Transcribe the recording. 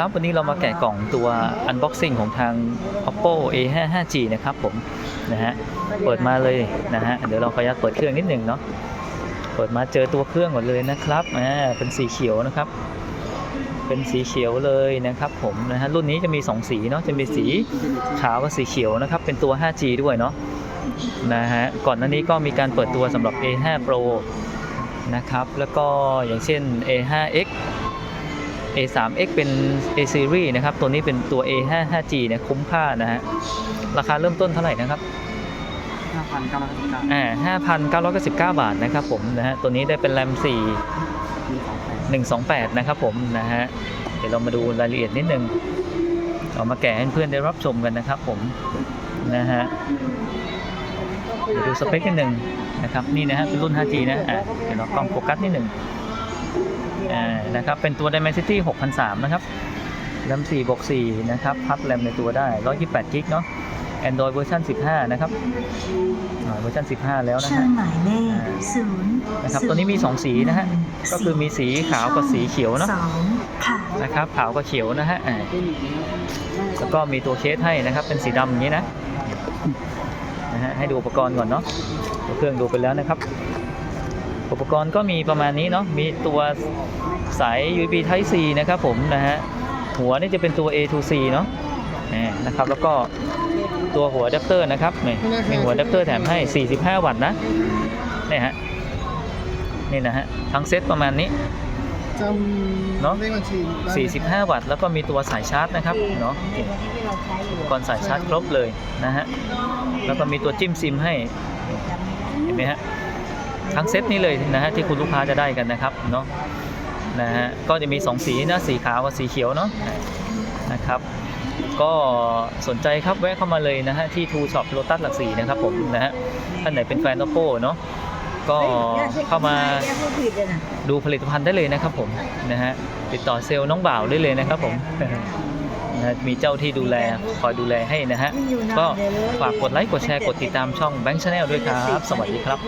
ครับวันนี้เรามาแกะกล่องตัว unboxing ของทาง oppo a5 5g นะครับผมนะฮะเปิดมาเลยนะฮะเดี๋ยวเราขออนุญาตเปิดเครื่องนิดหนึ่งเนาะเปิดมาเจอตัวเครื่องก่อนเลยนะครับอ่าเป็นสีเขียวนะครับ เป็นสีเขียวเลยนะครับผมนะฮะรุ่นนี้จะมี 2 สีเนาะจะมีสีขาวกับสีเขียวนะครับ เป็นตัว 5G ด้วยเนาะนะฮะก่อนหน้านี้ก็มีการเปิดตัวสำหรับ A5 Pro นะครับแล้วก็อย่างเช่น A5X A3X เป็น A series นะครับ ตัวนี้เป็นตัว A5 5G เนี่ยคุ้มค่านะฮะ ราคาเริ่มต้นเท่าไหร่นะครับห้าพันเก้าร้อยเก้าสิบเก้าอ่า5,999 บาทนะครับผมนะฮะ ตัวนี้ได้เป็นแรม4มีสองแปด128 นะครับผมนะฮะ เดี๋ยวเรามาดูรายละเอียดนิดนึง เอามาแกะให้เพื่อนได้รับชมกันนะครับผมนะฮะเดี๋ยวดูสเปคนิดหนึ่งนะครับ นี่นะฮะเป็นรุ่น 5G นะอะเดี๋ยวเรากล้องโฟกัสนิดหนึ่ง อ่านะครับเป็นตัว Dimensity 6003 นะครับแรม4บวก4นะครับพับแรมในตัวได้ 128กิกเนาะ Android เวอร์ชัน15 นะครับอ่าเวอร์ชัน15 แล้วนะเชิฮะญหมายเลขศูนย์นะครับตัวนี้มีสองสีนะฮะ ก็คือมีสีขาวกับสีเขียวเนอะสองค่ะนะครับขาวกับเขียวนะฮะอ่าแล้วก็มีตัวเคสให้นะครับ เป็นสีดำอย่างนี้นะนะฮะให้ดูอุปกรณ์ก่อนเนาะตัวเครื่องดูไปแล้วนะครับ อุปกรณ์ก็มีประมาณนี้เนาะมีตัวสาย USB Type C นะครับผมนะฮะหัวนี่จะเป็นตัว A to C เนาะอ่านะครับแล้วก็ตัวหัวอะแดปเตอร์นะครับนี่มีหัวอะแดปเตอร์แถมให้ 45 วัตต์นะนี่ฮะนี่นะฮะทั้งเซตประมาณนี้จำเนอะเลขบัญชีได้ไหม45 วัตต์แล้วก็มีตัวสายชาร์จนะครับเนาะนี่อุปกรณ์สายชาร์จครบเลยนะฮะแล้วก็มีตัวจิ้มซิมให้เห็นไหมฮะ ทั้งเซตนี้เลยนะฮะที่คุณลูกค้าจะได้กันนะครับเนาะนะฮะก็จะมี 2 สีนะสีขาวกับสีเขียวเนาะนะครับ ก็สนใจครับแวะเข้ามาเลยนะฮะที่ทูช็อปโ o ตัสหลักสี่นะครับผมนะฮะท่านไหนเป็นแฟน oppo เนาะก็เข้ามาดูผลิตภัณฑ์ได้เลยนะครับผมนะฮะติดต่อเซลล์น้องบ่าวได้เลยนะครับผมนะฮะมีเจ้าที่ดูแลคอยดูแลให้นะฮะก็ฝากกดไลค์กดแชร์กดติดตามช่อง Bank Channel ด้วยครับ สวัสดีครับ